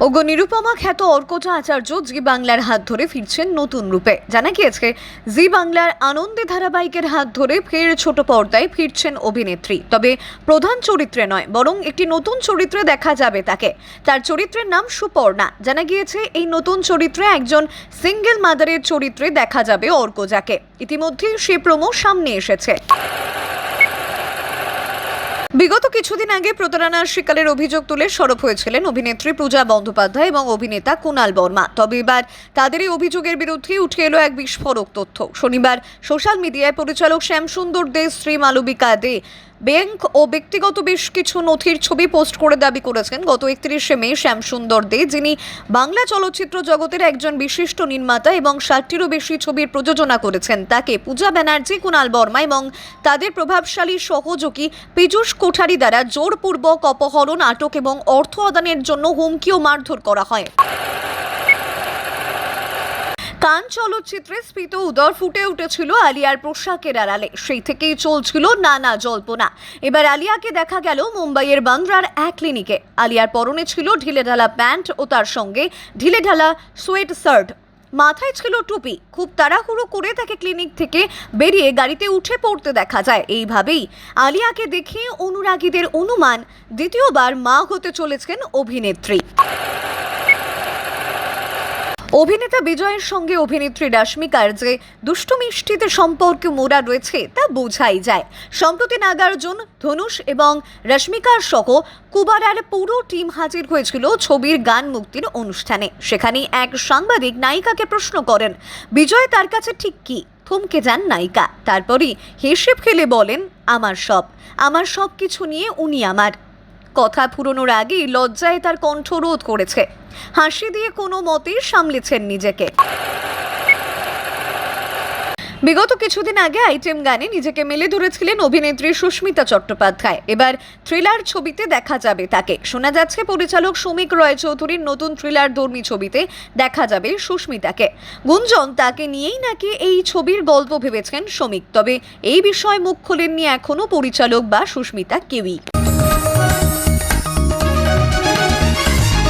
ওগো নিরুপমা খ্যাত অর্কজা আচার্য জি বাংলার হাত ধরে ফিরছেন নতুন রূপে। জানা গিয়েছে, জি বাংলার আনন্দে ধারাবাহিকের হাত ধরে ফের ছোট পর্দায় ফিরছেন অভিনেত্রী। তবে প্রধান চরিত্রে নয়, বরং একটি নতুন চরিত্রে দেখা যাবে তাকে। তার চরিত্রের নাম সুপর্ণা। জানা গিয়েছে, এই নতুন চরিত্রে একজন সিঙ্গেল মাদারের চরিত্রে দেখা যাবে অর্কজাকে। ইতিমধ্যেই সে প্রমো সামনে এসেছে। বিগত কিছুদিন আগে প্রতারণার শিকারের অভিযোগ তুলে সরব হয়েছিলেন অভিনেত্রী পূজা বন্দ্যোপাধ্যায় এবং অভিনেতা কুণাল বর্মা। তবে এবার তাদের এই অভিযোগের বিরুদ্ধে উঠে এলো এক বিস্ফোরক তথ্য। শনিবার সোশ্যাল মিডিয়ায় পরিচালক শ্যামসুন্দর দে শ্রী মালবিকা দে ব্যাংক ও ব্যক্তিগত বেশ কিছু নথির ছবি পোস্ট করে দাবি করেছেন গত একত্রিশে মে শ্যামসুন্দর দে, যিনি বাংলা চলচ্চিত্র জগতের একজন বিশিষ্ট নির্মাতা এবং ষাটটিরও বেশি ছবির প্রযোজনা করেছেন। তাকে পূজা ব্যানার্জি কুণাল বর্মা এবং তাদের প্রভাবশালী সহযোগী পীযূষ কোঠারি দ্বারা জোরপূর্বক অপহরণ, আটক এবং অর্থ আদানের জন্য হুমকি ও মারধর করা হয়। কান চলচ্চিত্রে স্ফীত উদর ফুটে উঠেছিল আলিয়ার পোশাকের আড়ালে। সেই থেকেই চলছিল নানা জল্পনা। এবার আলিয়াকে দেখা গেল মুম্বাইয়ের বান্দ্রার এক ক্লিনিকে। আলিয়ার পরনে ছিল ঢিলেঢালা প্যান্ট ও তার সঙ্গে ঢিলেঢালা সোয়েট শার্ট। মাথায় ছিল টুপি। খুব তাড়াহুড়ো করে তাকে ক্লিনিক থেকে বেরিয়ে গাড়িতে উঠে পড়তে দেখা যায়। এইভাবেই আলিয়াকে দেখে অনুরাগীদের অনুমান, দ্বিতীয়বার মা হতে চলেছেন অভিনেত্রী। অভিনেতা বিজয়ের সঙ্গে অভিনেত্রী রাশ্মিকার যে দুষ্টু মিষ্টিতে সম্পর্কে মোড়া রয়েছে, তা বোঝাই যায়। সম্প্রতি নাগার্জুন, ধনুষ এবং রশ্মিকার সহ কুবারার পুরো টিম হাজির হয়েছিল ছবির গান মুক্তির অনুষ্ঠানে। সেখানে এক সাংবাদিক নায়িকাকে প্রশ্ন করেন, বিজয়, তার কাছে ঠিক কি? থমকে যান নায়িকা। তারপরই হেসে খেলে বলেন, আমার সব। আমার সব কিছু নিয়ে উনি আমার। কথা ফুরোনোর আগেই লজ্জায় তার কণ্ঠ রোধ করেছে। হাসি দিয়ে কোনো মতে সামলেছেন নিজেকে। বিগত কিছুদিন আগে আইটেম গানে নিজেকে মেলে ধরেছিলেন অভিনেত্রী সুস্মিতা চট্টোপাধ্যায়। এবার থ্রিলার ছবিতে দেখা যাবে তাকে। শোনা যাচ্ছে পরিচালক সৌমিক রয় চৌধুরীর নতুন থ্রিলার ধর্মী ছবিতে দেখা যাবে সুস্মিতাকে। গুঞ্জন তাকে নিয়েই নাকি এই ছবির গল্প ভেবেছেন সৌমিক। তবে এই বিষয়ে মুখ খোলেননি এখনও পরিচালক বা সুস্মিতা কেউই।